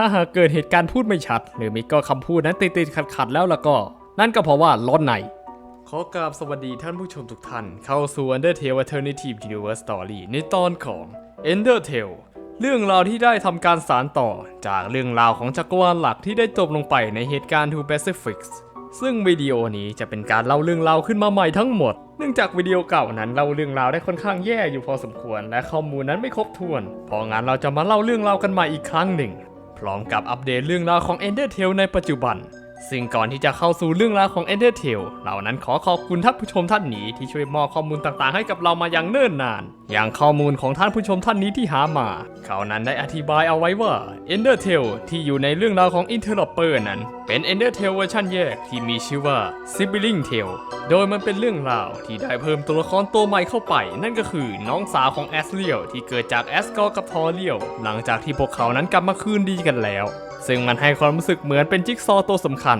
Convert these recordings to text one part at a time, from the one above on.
ถ้าหากเกิดเหตุการณ์พูดไม่ชัด หรือมีก็คำพูดนั้นติดติดขัดขัดๆแล้วล่ะก็ นั่นก็เพราะว่าร้อนใน ขอกราบสวัสดีท่านผู้ชมทุกท่าน เข้าสู่ Undertale Alternative Universe Story ในตอนของ Endertale เรื่องราวที่ได้ทำการสารต่อจากเรื่องราวของจักรวาลหลักที่ได้จบลงไปในเหตุการณ์ Two Pacifics ซึ่งวิดีโอนี้จะเป็นการเล่าเรื่องราวขึ้นมาใหม่ทั้งหมด เนื่องจากวิดีโอเก่านั้นเล่าเรื่องราวได้ค่อนข้างแย่อยู่พอสมควร และข้อมูลนั้นไม่ครบถ้วน เพราะงั้นเราจะมาเล่าเรื่องราวกันใหม่อีกครั้งหนึ่ง พร้อมกับอัปเดตเรื่องราวของ Endertale ในปัจจุบัน ซึ่งก่อนที่จะเข้าสู่เรื่องราวของ Endertale เรานั้นขอขอบคุณท่านผู้ชมท่านนี้ที่ช่วยมอบข้อมูลต่างๆ ให้กับเรามาอย่างเนิ่นนาน อย่างข้อมูลของท่านผู้ชมท่านนี้ที่หามา เขานั้นได้อธิบายเอาไว้ว่า Ender t a l ที่อยู่ในเรื่องราวของ Interloper นั้น เป็น Ender t a l เวอร์ชันแยกที่มีชื่อว่า Sibling Tale โดยมันเป็นเรื่องราวที่ได้เพิ่มตัวละครตัวใหม่เข้าไป นั่นก็คือน้องสาวของแอสเลียวที่เกิดจากแอสกอร์กับทอร์เลียวหลังจากที่พวกเขานั้นกลับมาคืนดีกันแล้ว ซึ่งมันให้ความรู้สึกเหมือนเป็นจิ๊กซอว์ตัวสำคัญ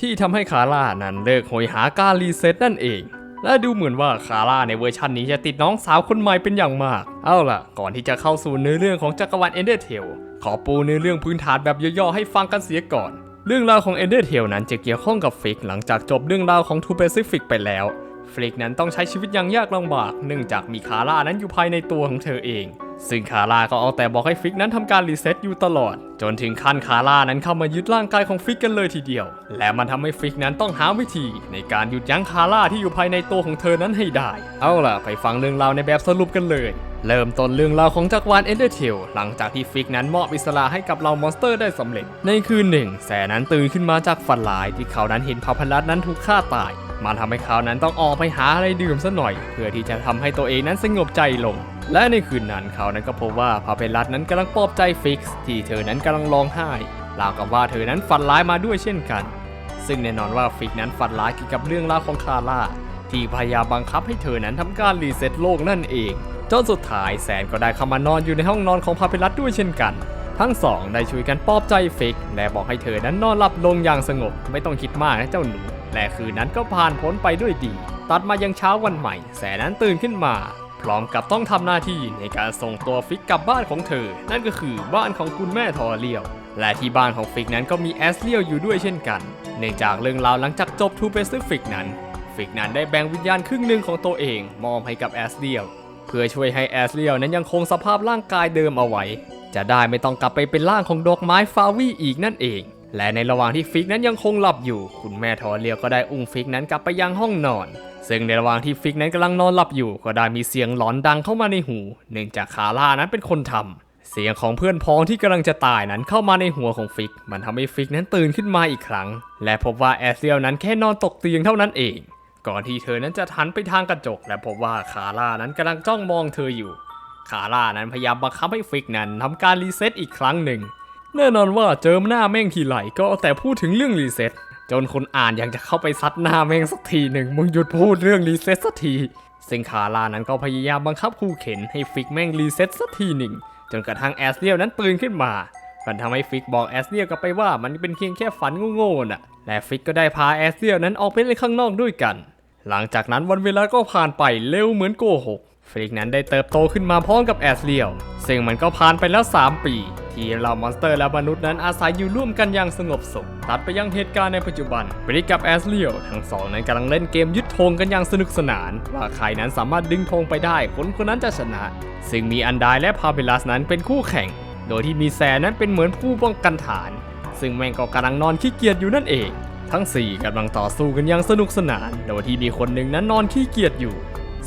ที่ทำให้คาร่านั้นเลิกโหยหาการรีเซ็ตนั่นเอง และดูเหมือนว่าคาร่าในเวอร์ชันนี้จะติดน้องสาวคนใหม่เป็นอย่างมาก เอาล่ะ ก่อนที่จะเข้าสู่เนื้อเรื่องของจักรวาลเอนเดอร์เทลขอปูเนื้อเรื่องพื้นฐานแบบย่อๆให้ฟังกันเสียก่อน เรื่องราวของเอนเดอร์เทลนั้นจะเกี่ยวข้องกับฟิกหลังจากจบเรื่องราวของทูเปซิฟิกไปแล้ว ฟลิกนั้นต้องใช้ชีวิตอย่างยากลำบาก เนื่องจากมีคาร่านั้นอยู่ภายในตัวของเธอเอง ซึ่งคาร่าก็เอาแต่บอกให้ฟิกนั้นทำการรีเซ็ตอยู่ตลอด จนถึงขั้นคาร่านั้นเข้ามายึดร่างกายของฟิกกันเลยทีเดียว และมันทำให้ฟิกนั้นต้องหาวิธี ในการหยุดยั้งคาร่าที่อยู่ภายในตัวของเธอนั้นให้ได้ เอาล่ะ ไปฟังเรื่องราวในแบบสรุปกันเลยเริ่มต้นเรื่องราวของจักรวาลเอนเดอร์เทลหลังจากที่ฟิกนั้นมอบอิสระให้กับเหล่ามอนสเตอร์ได้สำเร็จ ในคืนหนึ่ง แสนั้นตื่นขึ้นมาจากฝันร้ายที่เขานั้นเห็นพาพลัดนั้นถูกฆ่าตาย มันทำให้เขานั้นต้องออกไปหาอะไรดื่มซะหน่อย เพื่อที่จะทำให้ตัวเองนั้นสงบใจลง และในคืนนั้นเขานั้นก็พบว่าพาเพลัสนั้นกำลังปลอบใจฟิกซ์ที่เธอนั้นกำลังร้องไห้ราวกับว่าเธอนั้นฝันร้ายมาด้วยเช่นกัน ซึ่งแน่นอนว่าฟิกนั้นฝันร้ายเกี่ยวกับเรื่องราวของคาร่าที่พยายามบังคับให้เธอนั้นทำการรีเซ็ตโลกนั่นเองจนสุดท้ายแสนก็ได้เข้ามานอนอยู่ในห้องนอนของพาเพลัสด้วยเช่นกัน ทั้งสองได้ช่วยกันปลอบใจฟิกและบอกให้เธอนั้นนอนหลับลงอย่างสงบ ไม่ต้องคิดมากนะเจ้าหนู และคืนนั้นก็ผ่านพ้นไปด้วยดี ตัดมายังเช้าวันใหม่ แสนนั้นตื่นขึ้นมา พร้อมกับต้องทำหน้าที่ในการส่งตัวฟิกกลับบ้านของเธอ นั่นก็คือบ้านของคุณแม่ทอเลียว และที่บ้านของฟิกนั้นก็มีแอสเลียวอยู่ด้วยเช่นกัน เนื่องจากเรื่องราวหลังจากจบทูเปซิฟิกนั้นฟิกนั้นได้แบ่งวิญญาณครึ่งหนึ่งของตัวเองมอบให้กับแอสเลียวเพื่อช่วยให้แอสเลียวนั้นยังคงสภาพร่างกายเดิมเอาไว้ จะได้ไม่ต้องกลับไปเป็นร่างของดอกไม้ฟาวี่อีกนั่นเอง และในระหว่างที่ฟิกนั้นยังคงหลับอยู่ คุณแม่ทอเลียวก็ได้อุ้มฟิกนั้นกลับไปยังห้องนอน ซึ่งในระหว่างที่ฟิกนั้นกำลังนอนหลับอยู่ ก็ได้มีเสียงหลอนดังเข้ามาในหู เนื่องจากคาร่านั้นเป็นคนทำเสียงของเพื่อนพ้องที่กำลังจะตายนั้นเข้ามาในหัวของฟิก มันทำให้ฟิกนั้นตื่นขึ้นมาอีกครั้ง และพบว่าแอเลียวนั้นแค่นอนตกเตียงเท่านั้นเอง ก่อนที่เธอนั้นจะหันไปทางกระจก และพบว่าคาร่านั้นกำลังจ้องมองเธออยู่ คาร่านั้นพยายามบังคับให้ฟิกนั้นทำการรีเซ็ตอีกครั้งหนึ่ง แน่นอนว่าเจิมหน้าแม่งทีไหลก็แต่พูดถึงเรื่องรีเซ็ตจนคนอ่านอยังจะเข้าไปซัดหน้าแม่งสักทีหนึ่งมึงหยุดพูดเรื่องรีเซ็ตสักทีซึ่งคาร่านั้นก็พยายามบังคับคู่เข็นให้ฟิกแม่งรีเซ็ตสักทีหนึ่งจนกระทั่งแอสเลียวนั้นตื่นขึ้นมามันทำให้ฟิกบอกแอสเลียวกลับไปว่ามันเป็นเพียงแค่ฝันโง่ๆน่ะ และฟิกก็ได้พาแอสเลียวนั้นออกไปเล่นข้างนอกด้วยกัน หลังจากนั้นวันเวลาก็ผ่านไปเร็วเหมือนโกหกฟิกนั้นได้เติบโตขึ้นมาพร้อมกับแอสเลียวซึ่งมันก็ผ่านไปแล้ว 3 ปี ที่เหล่ามอนสเตอร์และมนุษย์นั้นอาศัยอยู่ร่วมกันอย่างสงบสุข ตัดไปยังเหตุการณ์ในปัจจุบันฟริกกับแอสเลียวทั้งสองนั้นกำลังเล่นเกมยึดธงกันอย่างสนุกสนาน ว่าใครนั้นสามารถดึงธงไปได้คนคนนั้นจะชนะ ซึ่งมีอันดายและพาเบลัสนั้นเป็นคู่แข่ง โดยที่มีแซนนั้นเป็นเหมือนผู้ป้องกันฐาน ซึ่งแมงก็กำลังนอนขี้เกียจอยู่นั่นเอง ทั้ง4กำลังต่อสู้กันอย่างสนุกสนาน โดยที่มีคนหนึ่งนั้นนอนขี้เกียจอยู่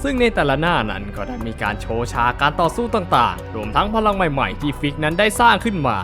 ซึ่งในแต่ละหน้านั้นก็ได้มีการโชว์ฉากการต่อสู้ต่างๆ รวมทั้งพลังใหม่ๆ ที่ฟิกนั้นได้สร้างขึ้นมา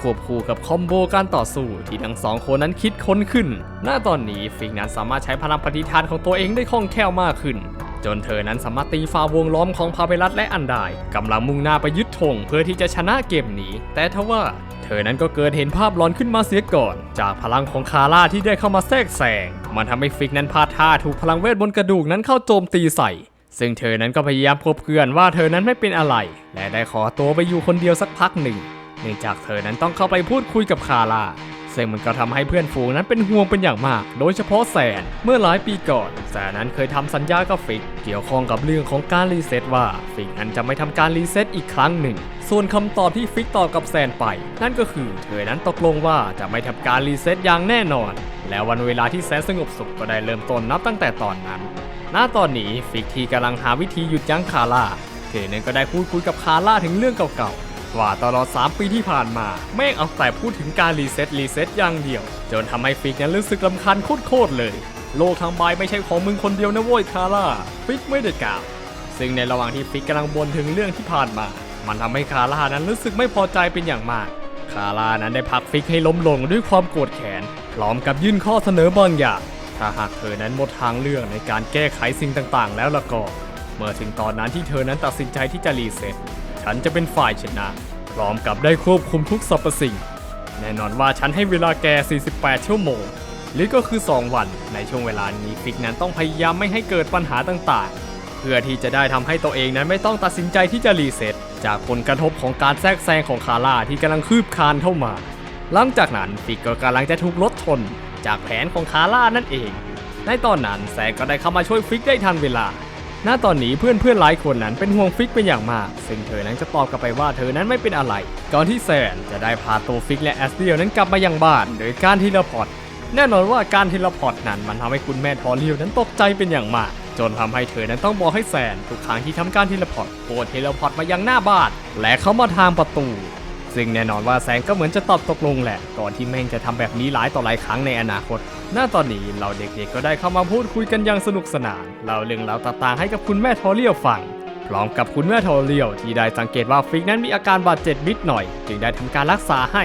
ควบคู่กับคอมโบการต่อสู้ที่ทั้งสองคนนั้นคิดค้นขึ้นณตอนนี้ฟิกนั้นสามารถใช้พลังปฏิทานของตัวเองได้คล่องแคล่วมากขึ้น จนเธอนั้นสามารถตีฟ้าวงล้อมของพาเปรัสและอันดายกำลังมุ่งหน้าไปยึดธงเพื่อที่จะชนะเกมนี้ แต่ทว่าเธอนั้นก็เกิดเห็นภาพหลอนขึ้นมาเสียก่อน จากพลังของคาร่าที่ได้เข้ามาแทรกแซงมันทำให้ฟิกนั้นพลาดท่าถูกพลังเวทบนกระดูกนั้นเข้าโจมตีใส่ ซึ่งเธอนั้นก็พยายามพบเกลื่อนว่าเธอนั้นไม่เป็นอะไร และได้ขอตัวไปอยู่คนเดียวสักพักหนึ่งเนื่องจากเธอนั้นต้องเข้าไปพูดคุยกับคาร่า ซึ่งมันก็ทำให้เพื่อนฝูงนั้นเป็นห่วงเป็นอย่างมาก โดยเฉพาะแซนเมื่อหลายปีก่อนแซนนั้นเคยทำสัญญากับฟิก เกี่ยวข้องกับเรื่องของการรีเซ็ตว่าฟิกนั้นจะไม่ทำการรีเซ็ตอีกครั้งหนึ่ง ส่วนคำตอบที่ฟิกตอบกับแซนไป นั่นก็คือเธอนั้นตกลงว่าจะไม่ทำการรีเซ็ตอย่างแน่นอน และวันเวลาที่แสนสงบสุขก็ได้เริ่มต้นนับตั้งแต่ตอนนั้น ณ ตอนนี้ฟิกที่กำลังหาวิธีหยุดยั้งคาร่าเธอนั้นก็ได้พูดคุยกับคาร่าถึงเรื่องเก่าๆ ว่าตลอด 3 ปีที่ผ่านมา แม่งเอาแต่พูดถึงการรีเซ็ตรีเซ็ตอย่างเดียว จนทำให้ฟิกนั้นรู้สึกลำคาญโคตรเลย โลกทางใบไม่ใช่ของมึงคนเดียวนะโว้ยคาร่า ฟิกไม่ได้กล่าวซึ่งในระหว่างที่ฟิกกำลังบ่นถึงเรื่องที่ผ่านมา มันทำให้คาร่านั้นรู้สึกไม่พอใจเป็นอย่างมาก คาร่านั้นได้ผลักฟิกให้ล้มลงด้วยความโกรธแค้นพร้อมกับยื่นข้อเสนอบางอย่างถ้าหากเธอนั้นหมดทางเลือกในการแก้ไขสิ่งต่างๆ แล้วละก็เมื่อถึงตอนนั้นที่เธอนั้นตัดสินใจที่จะรีเซ็ต ฉันจะเป็นฝ่ายชนะ พร้อมกับได้ควบคุมทุกสรรพสิ่ง แน่นอนว่าฉันให้เวลาแก 48 ชั่วโมง หรือก็คือ 2 วัน ในช่วงเวลานี้ฟิกนั้นต้องพยายามไม่ให้เกิดปัญหาต่างๆ เพื่อที่จะได้ทำให้ตัวเองนั้นไม่ต้องตัดสินใจที่จะรีเซ็ตจากผลกระทบของการแทรกแซงของคาร่าที่กำลังคืบคลานเข้ามา หลังจากนั้นฟิกก็กำลังจะถูกรถชนจากแผนของคาร่านั่นเอง ในตอนนั้นแซนก็ได้เข้ามาช่วยฟิกได้ทันเวลา ณตอนนี้เพื่อนเพื่อนๆหลายคนนั้นเป็นห่วงฟิกเป็นอย่างมาก ซึ่งเธอนั้นก็ตอบกลับไปว่าเธอนั้นไม่เป็นอะไร ก่อนที่แซนจะได้พาตัวฟิกและแอสเดียลนั้นกลับมายังบ้านโดยการเทเลพอร์ตแน่นอนว่าการเทเลพอร์ตนั้นมันทำให้คุณแม่ทอเรียวนั้นตกใจเป็นอย่างมาก จนทำให้เธอนั้นต้องบอกให้แซนทุกครั้งที่ทำการเทเลพอร์ตโปรดเทเลพอร์ตมายังหน้าบ้าน และเข้ามาทางประตู ซึ่งแน่นอนว่าแซนก็เหมือนจะตอบตกลงแหละ ก่อนที่แม่งจะทำแบบนี้หลายต่อหลายครั้งในอนาคต หน้าตอนนี้เราเด็กๆก็ได้เข้ามาพูดคุยกันอย่างสนุกสนานเล่าเรื่องราวต่างๆให้กับคุณแม่ทอเรียวฟังพร้อมกับคุณแม่ทอเรียวที่ได้สังเกตว่าฟิกนั้นมีอาการบาดเจ็บนิดหน่อย จึงได้ทำการรักษาให้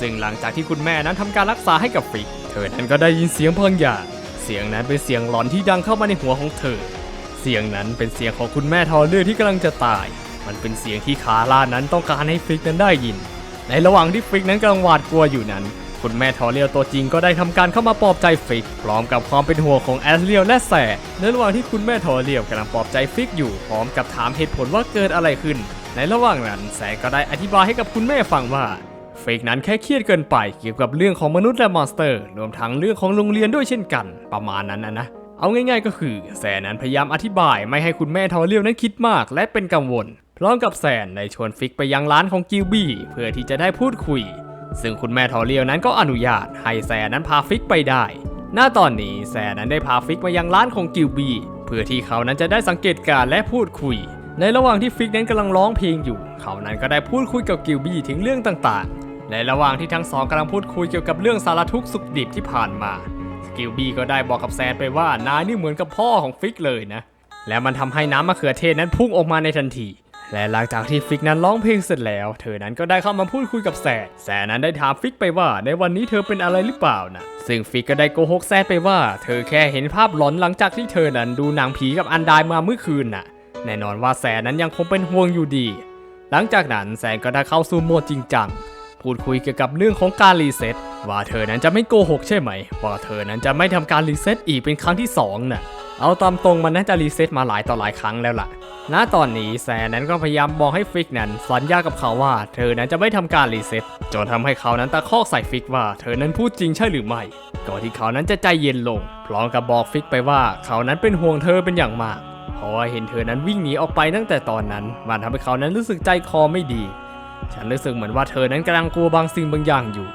ซึ่งหลังจากที่คุณแม่นั้นทำการรักษาให้กับฟิก เธอนั้นก็ได้ยินเสียงบางอย่างเสียงนั้นเป็นเสียงหลอนที่ดังเข้ามาในหัวของเธอ เสียงนั้นเป็นเสียงของคุณแม่ทอเลือที่กำลังจะตาย มันเป็นเสียงที่คาร่านั้นต้องการให้ฟิกนั้นได้ยิน ในระหว่างที่ฟิกนั้นกำลังหวาดกลัวอยู่นั้น คุณแม่ทอเรียลตัวจริงก็ได้ทำการเข้ามาปลอบใจฟิก พร้อมกับความเป็นห่วงของแอสเรียลและแสในระหว่างที่คุณแม่ทอเรียลกำลังปลอบใจฟิกอยู่พร้อมกับถามเหตุผลว่าเกิดอะไรขึ้น ในระหว่างนั้นแสก็ได้อธิบายให้กับคุณแม่ฟังว่าเฟกนั้นแค่เครียดเกินไปเกี่ยวกับเรื่องของมนุษย์และมอนสเตอร์ รวมทั้งเรื่องของโรงเรียนด้วยเช่นกัน ประมาณนั้นนะนะ เอาง่ายๆก็คือแซนนั้นพยายามอธิบายไม่ให้คุณแม่ทอเรียวนั้นคิดมากและเป็นกังวล พร้อมกับแซนได้ชวนฟิกไปยังร้านของกิลบี้เพื่อที่จะได้พูดคุย ซึ่งคุณแม่ทอเรียวนั้นก็อนุญาตให้แซนนั้นพาฟิกไปได้ หน้าตอนนี้แซนนั้นได้พาฟิกมายังร้านของกิลบี้เพื่อที่เขานั้นจะได้สังเกตการและพูดคุย ในระหว่างที่ฟิกนั้นกำลังร้องเพลงอยู่ เขานั้นก็ได้พูดคุยกับกิลบี้ถึงเรื่องต่างๆ ในระหว่างที่ทั้งสองกำลังพูดคุยเกี่ยวกับเรื่องสารทุกข์สุขดิบที่ผ่านมา กิลบี้ก็ได้บอกกับแซนไปว่านายนี่เหมือนกับพ่อของฟิกเลยนะ และมันทำให้น้ำมะเขือเทศนั้นพุ่งออกมาในทันที และหลังจากที่ฟิกนั้นร้องเพลงเสร็จแล้ว เธอนั้นก็ได้เข้ามาพูดคุยกับแซนแซนนั้นได้ถามฟิกไปว่าในวันนี้เธอเป็นอะไรหรือเปล่านะซึ่งฟิกก็ได้โกหกแซนไปว่า เธอแค่เห็นภาพหลอนหลังจากที่เธอนั้นดูหนังผีกับอันดายมาเมื่อคืนน่ะ แน่นอนว่าแซนนั้นยังคงเป็นห่วงอยู่ดี หลังจากนั้นแซนก็ได้เข้าสู่โหมดจริงจัง พูดคุยเกี่ยวกับเรื่องของการรีเซ็ตว่าเธอนั้นจะไม่โกหกใช่ไหม ว่าเธอนั้นจะไม่ทำการรีเซ็ตอีกเป็นครั้งที่2น่ะเอาตามตรงมันน่าจะรีเซ็ตมาหลายต่อหลายครั้งแล้วล่ะ ณ ตอนนี้แซนนั้นก็พยายามบอกให้ฟิกนั้นสัญญากับเขาว่า เธอนั้นจะไม่ทำการรีเซ็ตจนทำให้เขานั้นตะคอกใส่ฟิกว่าเธอนั้นพูดจริงใช่หรือไม่ก่อนที่เขานั้นจะใจเย็นลง พร้อมกับบอกฟิกไปว่าเขานั้นเป็นห่วงเธอเป็นอย่างมากเพราะว่าเห็นเธอนั้นวิ่งหนีออกไปตั้งแต่ตอนนั้น มันทำให้เขานั้นรู้สึกใจคอไม่ดี ฉันรู้สึกเหมือนว่าเธอนั้นกำลังกลัวบางสิ่งบางอย่างอยู่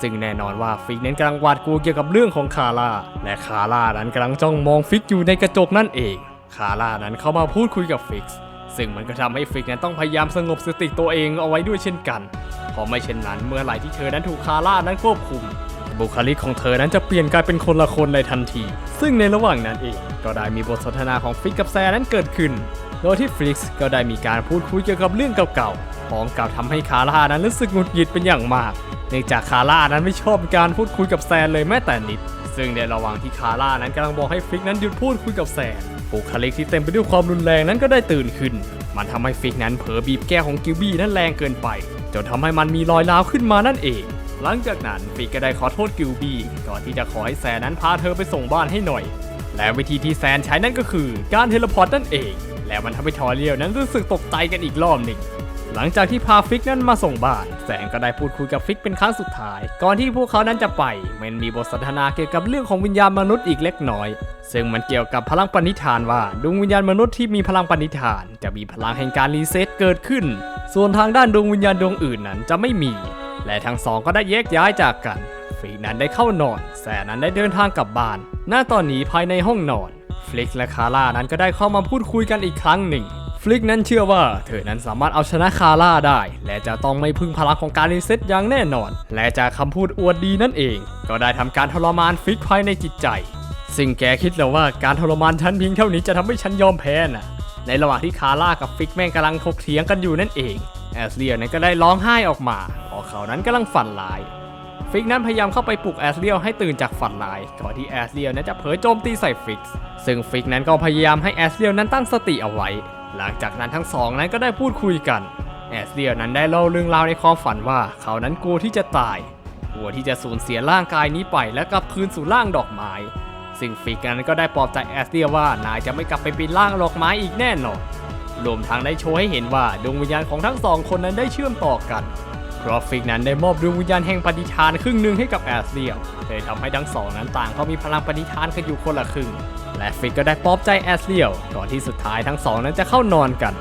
ซึ่งแน่นอนว่าฟิกนั้นกำลังหวาดกลัวเกี่ยวกับเรื่องของคาร่า และคาร่านั้นกำลังจ้องมองฟิกอยู่ในกระจกนั่นเอง คาร่านั้นเข้ามาพูดคุยกับฟิกซึ่งมันก็ทำให้ฟิกนั้นต้องพยายามสงบสติตัวเองเอาไว้ด้วยเช่นกัน เพราะไม่เช่นนั้นเมื่อไหร่ที่เธอนั้นถูกคาร่านั้นควบคุม บุคลิกของเธอนั้นจะเปลี่ยนกลายเป็นคนละคนในทันที ซึ่งในระหว่างนั้นเองก็ได้มีบทสนทนาของฟิกกับแซนั้นเกิดขึ้น โดยที่ฟริกซ์ก็ได้มีการพูดคุยเกี่ยวกับเรื่องเก่าๆพร้อมกับทำให้คาร่านั้นรู้สึกหงุดหงิดเป็นอย่างมากเนื่องจากคาร่านั้นไม่ชอบการพูดคุยกับแซนเลยแม้แต่นิด ซึ่งในระหว่างที่คาร่านั้นกำลังบอกให้ฟิกนั้นหยุดพูดคุยกับแซนบุคลิกที่เต็มไปด้วยความรุนแรงนั้นก็ได้ตื่นขึ้น มันทำให้ฟิกนั้นเผลอบีบแก้วของกิลบี้นั้นแรงเกินไป จนทำให้มันมีรอยร้าวขึ้นมานั่นเอง หลังจากนั้นฟิกก็ได้ขอโทษกิลบี้ก่อนที่จะขอให้แซนนั้นพาเธอไปส่งบ้านให้หน่อย และวิธีที่แซนใช้นั่นก็คือการเทเลพอร์ตนั่นเอง แล้วมันทำให้ทอเรียลนั้นรู้สึกตกใจกันอีกรอบหนึ่งหลังจากที่พาฟิกนั้นมาส่งบ้าน แสงก็ได้พูดคุยกับฟิกเป็นครั้งสุดท้าย ก่อนที่พวกเขานั้นจะไป มันมีบทสนทนาเกี่ยวกับเรื่องของวิญญาณมนุษย์อีกเล็กน้อย ซึ่งมันเกี่ยวกับพลังปณิธานว่าดวงวิญญาณมนุษย์ที่มีพลังปณิธาน จะมีพลังแห่งการรีเซ็ตเกิดขึ้น ส่วนทางด้านดวงวิญญาณดวงอื่นนั้นจะไม่มี และทั้งสองก็ได้แยกย้ายจากกัน ฟิกนั้นได้เข้านอน แสนนั้นได้เดินทางกลับบ้าน หน้าตอนนี้ภายในห้องนอน ฟลิกและคาร่านั้นก็ได้เข้ามาพูดคุยกันอีกครั้งหนึ่ง ฟลิกนั้นเชื่อว่าเธอนั้นสามารถเอาชนะคาร่าได้ และจะต้องไม่พึ่งพลังของการรีเซ็ตอย่างแน่นอน และจากคำพูดอวดดีนั่นเอง ก็ได้ทำการทรมานฟลิกภายในจิตใจ ซึ่งแกคิดแล้วว่าการทรมานฉันเพียงเท่านี้จะทำให้ฉันยอมแพ้น่ะ ในระหว่างที่คาร่ากับฟลิกแม่งกำลังถกเถียงกันอยู่นั่นเองแอสเลียนั้นก็ได้ร้องไห้ออกมาเพราะเขานั้นกำลังฝันร้าย ฟิกนั้นพยายามเข้าไปปลุกแอสเลียลให้ตื่นจากฝันร้าย ก่อนที่แอสเลียลนั้นจะเผยโจมตีใส่ฟิกซ์ซึ่งฟิกนั้นก็พยายามให้แอสเลียลนั้นตั้งสติเอาไว้ หลังจากนั้นทั้งสองนั้นก็ได้พูดคุยกัน แอสเลียลนั้นได้เล่าเรื่องราวในความฝันว่าเขานั้นกลัวที่จะตาย กลัวที่จะสูญเสียร่างกายนี้ไปและกลับคืนสู่ร่างดอกไม้ ซึ่งฟิกนั้นก็ได้ปลอบใจแอสเลียลว่านายจะไม่กลับไปเป็นร่างดอกไม้อีกแน่นอน รวมทั้งได้โชว์ให้เห็นว่าดวงวิญญาณของทั้งสองคนนั้นได้เชื่อมต่อกัน เพราะฟิกนั้นได้มอบดวงวิญญาณแห่งปฏิทานครึ่งหนึ่งให้กับแอสเซียลเลยทำให้ทั้งสองนั้นต่างก็มีพลังปฏิทานกันอยู่คนละครึ่ง และฟิกก็ได้ปลอบใจแอสเซียลก่อนที่สุดท้ายทั้งสองนั้นจะเข้านอนกัน